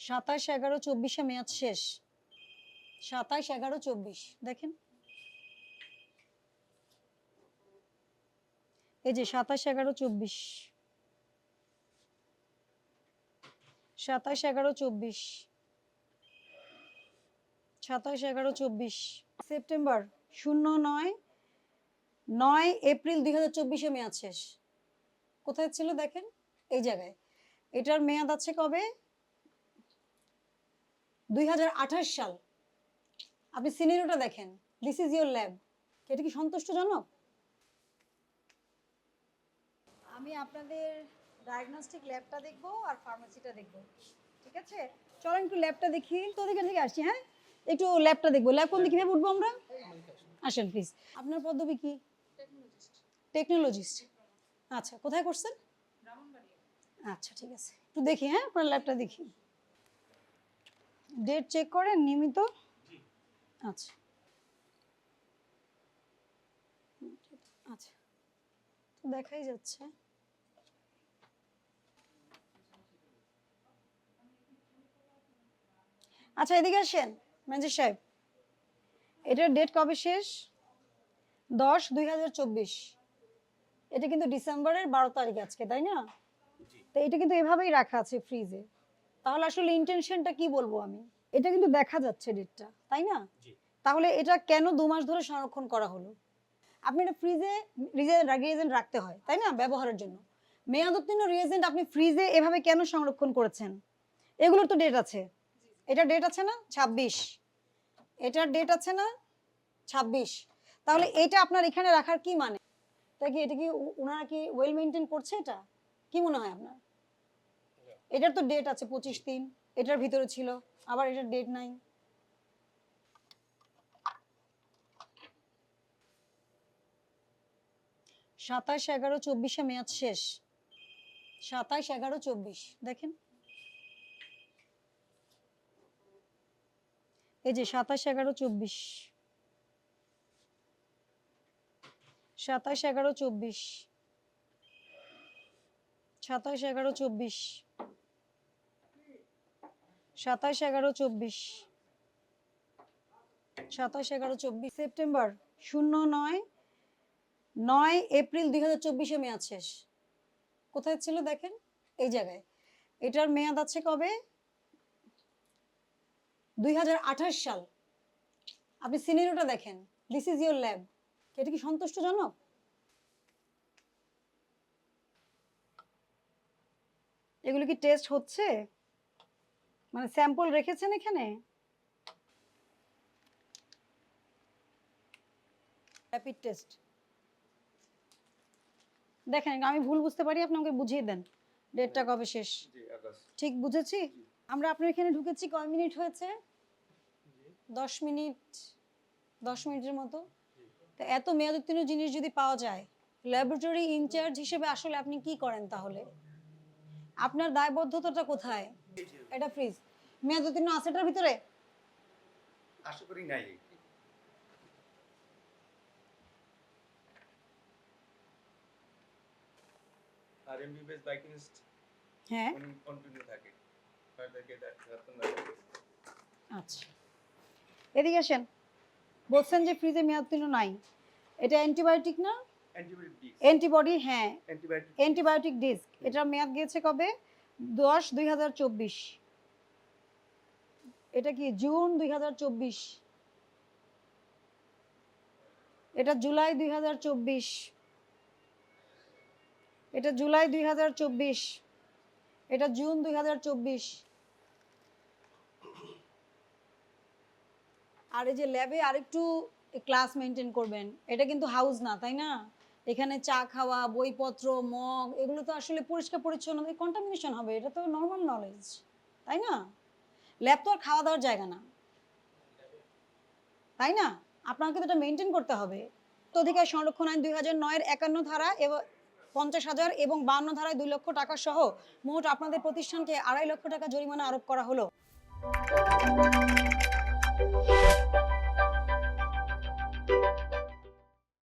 সাতাশ, এগারো, চব্বিশে মেয়াদ শেষ। সাতাশ, এগারো, চব্বিশ। দেখেন। এই যে সাতাশ, এগারো, চব্বিশ। সাতাশ, এগারো, চব্বিশ। সাতাশ, এগারো, চব্বিশ। সেপ্টেম্বর, শূন্য নয় নয় এপ্রিল দুই হাজার চব্বিশে মেয়াদ শেষ। কোথায় ছিল দেখেন? এই জায়গায়। এটার মেয়াদ আছে কবে? দুই হাজার আঠাশ সাল। আপনি সিনেরিওটা দেখেন। দিস ইজ ইয়োর ল্যাব এটা কি সন্তুষ্টজনক? আমি আপনাদের ডায়াগনস্টিক ল্যাবটা দেখব আর ফার্মেসিটা দেখব। ঠিক আছে? চলেন একটু ল্যাবটা দেখি। তো দিকে থেকে আসছি হ্যাঁ? একটু ল্যাবটা দেখব। ল্যাব কোন দিকে উঠবো আমরা? আসেন প্লিজ আপনার পদবি কি? টেকনোলজিস্ট আচ্ছা কোথায় করছেন? আচ্ছা ঠিক আছে। একটু দেখি হ্যাঁ? আপনার ল্যাবটা দেখি। ডেট চেক করেন নিয়মিত? আচ্ছা। আচ্ছা। তো দেখাই যাচ্ছে। আচ্ছা এদিকে আসেন ম্যানেজার সাহেব। এটার ডেট কবে শেষ? দশ দুই হাজার চব্বিশ। এটা কিন্তু ডিসেম্বরের বারো তারিখ আজকে তাই না? তো এটা কিন্তু এভাবেই রাখা আছে ফ্রিজে তাহলে আসলে ইন্টেনশনটা কি বলব আমি? এটা কিন্তু দেখা যাচ্ছে ডেটটা তাই না? তাহলে এটা কেন দু মাস ধরে সংরক্ষণ করা হলো? আপনি এটা ফ্রিজে রিয়েজেন্ট রাখতে হয় তাই না? ব্যবহারের জন্য। মেয়াদ উত্তীর্ণ রিয়েজেন্ট আপনি ফ্রিজে এভাবে কেন সংরক্ষণ করেছেন? এগুলোর তো ডেট আছে। এটা ডেট আছে না? ছাব্বিশ। এটার ডেট আছে না? ছাব্বিশ। তাহলে এটা আপনার এখানে রাখার কি মানে? তা কি এটা কি ওনারা কি ওয়েল মেনটেন করছে এটা? কি মনে হয় আপনার? এটার তো ডেট আছে পঁচিশ দিন এটার ভিতরে ছিল আবার এটার ডেট নাই। সাতাশ এগারো চব্বিশে মেয়াদ শেষ। সাতাশ এগারো চব্বিশ দেখেন। এই যে সাতাশ এগারো চব্বিশ। সাতাশ এগারো চব্বিশ। সাতাশ এগারো চব্বিশ। সাতাশ এগারো চব্বিশ। সাতাশ এগারো চব্বিশ সেপ্টেম্বর শূন্য নয় নয় এপ্রিল দুই হাজার চব্বিশে মেয়াদ শেষ। কোথায় ছিল দেখেন? এই জায়গায়। এটার মেয়াদ আছে কবে? দুই হাজার আঠাশ সাল। আপনি সিনেরিওটা দেখেন। দিস ইজ ইয়োর ল্যাব এটা কি সন্তুষ্টজনক? এগুলো কি টেস্ট হচ্ছে? মানে স্যাম্পল রেখেছেন এখানে? র্যাপিড টেস্ট দেখেন আমি ভুল বুঝতে পারি আপনি আমাকে বুঝিয়ে দেন। ডেটটা কবে শেষ? ঠিক বুঝেছি? আমরা আপনার এখানে ঢুকেছি কয় মিনিট হয়েছে? দশ মিনিট দশ মিনিটের মতো? তো এত মেয়াদ উত্তীর্ণ জিনিস যদি পাওয়া যায় ল্যাবরেটরি ইনচার্জ হিসেবে আসলে আপনি কি করেন তাহলে? আপনার দায়বদ্ধতাটা কোথায়? এটা ফ্রিজ মেয়াদ উত্তীর্ণ আছে এটার ভিতরে? আশা করি নাই। আর এমবিবিএস বাইকিনিস্ট হ্যাঁ। কন্টিনিউ থাকে। আচ্ছা। এদিকে আসেন। বলছেন যে ফ্রিজে মেয়াদ উত্তীর্ণ নাই। এটা অ্যান্টিবায়োটিক না? অ্যান্টিবায়োটিক অ্যান্টিবডি হ্যাঁ। অ্যান্টিবায়োটিক অ্যান্টিবায়োটিক ডিস্ক এটার মেয়াদ গিয়েছে কবে? দশ দুই হাজার চব্বিশ। এটা কি জুন দুই হাজার চব্বিশ? এটা জুলাই দুই হাজার চব্বিশ। এটা জুলাই দুই হাজার চব্বিশ। এটা জুন দুই হাজার চব্বিশ। আর এই যে ল্যাবে আরেকটু ক্লাস মেনটেন করবেন। এটা কিন্তু হাউস না, তাই না? এখানে চা খাওয়া, বইপত্র, মগ, এগুলো তো আসলে পরিষ্কার পরিচ্ছন্ন কন্টামিনেশন হবে, এটা তো নর্মাল নলেজ তাই না? ল্যাব তো আর খাওয়া দাওয়ার জায়গা না। তাই না? আপনাকে তো এটা মেনটেন করতে হবে। অধিকার সংরক্ষণ আইন দুই হাজার নয়ের একান্ন ধারা এবং, পঞ্চাশ হাজার এবং বান্ন ধারায় দুই লক্ষ টাকা সহ মোট আপনাদের প্রতিষ্ঠানকে আড়াই লক্ষ টাকা জরিমানা আরোপ করা হলো।